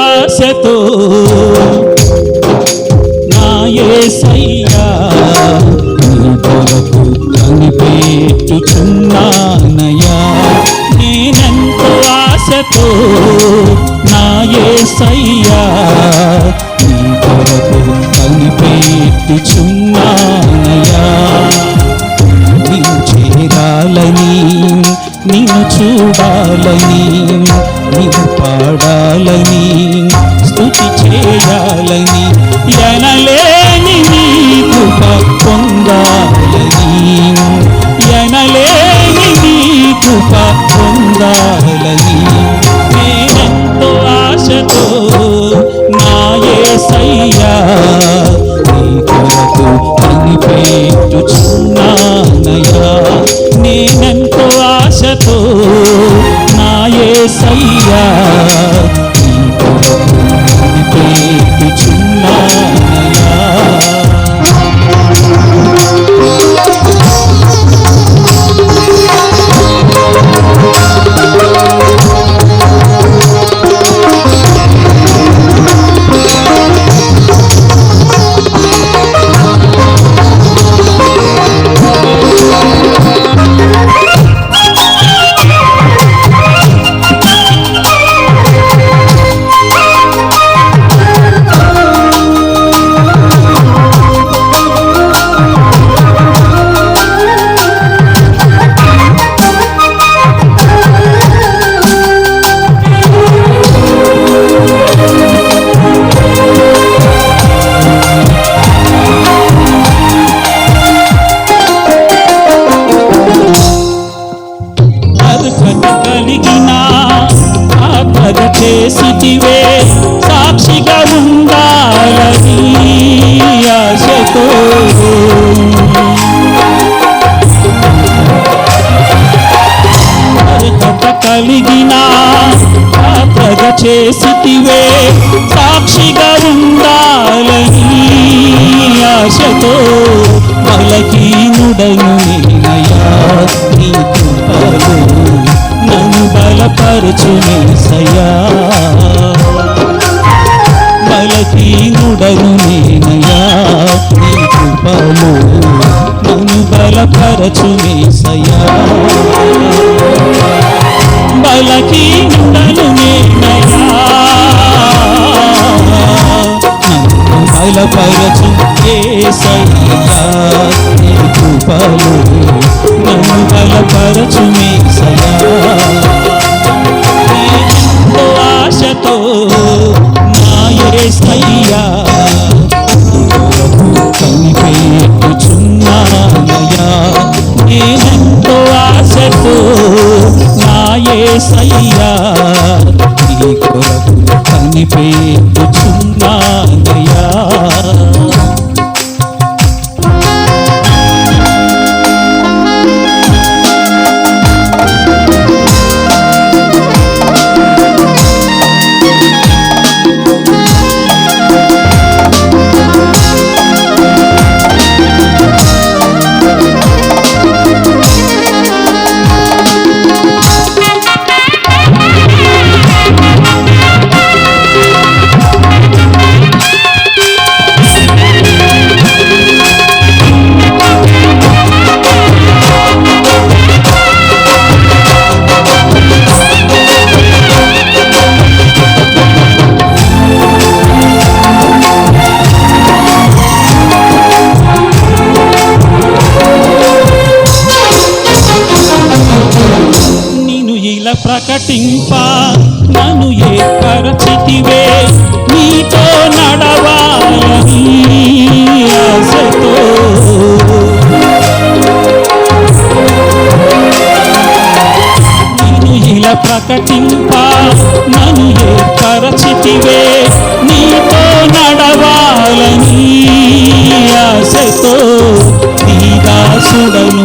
ఆశతో నాయే సయ్యా నీ కొరకు కనిపెట్టుచున్నానయా నేనంతో ఆశతో నాయే సయ్యా నీ కొరకు కనిపెట్టుచున్నానయా నిన్ను చూడాలని చూడాలని sair ఆపద సాక్షిగా ఉండాలని ఆశతో బలహీనుడను నేనయ్యా. నీ కృపలో నన్ను బలపరచు నేసయ్యా బలహీనుడను నేనయ్యా. నీ కృపలో నన్ను బలపరచు నేసయ్యా బలహీనుడను నేనయ్యా నన్ను బలపరచు ఏసయ్యా నీ కృపలో నన్ను బలపరచు మీ సయా ఆశతో నా ఏసయ్యా నీ ఏసయ్యా నీ కొరకు కనిపెట్టుచున్నానయ్యా ప్రకటింప నన్ను ఏర్పరచితివే నీతో నడవాలని ఆశతో. నిన్ను ఇలా ప్రకటింప నన్ను ఏర్పరచితివే నీతో నడవాలని ఆశతో. నీ దాసుడను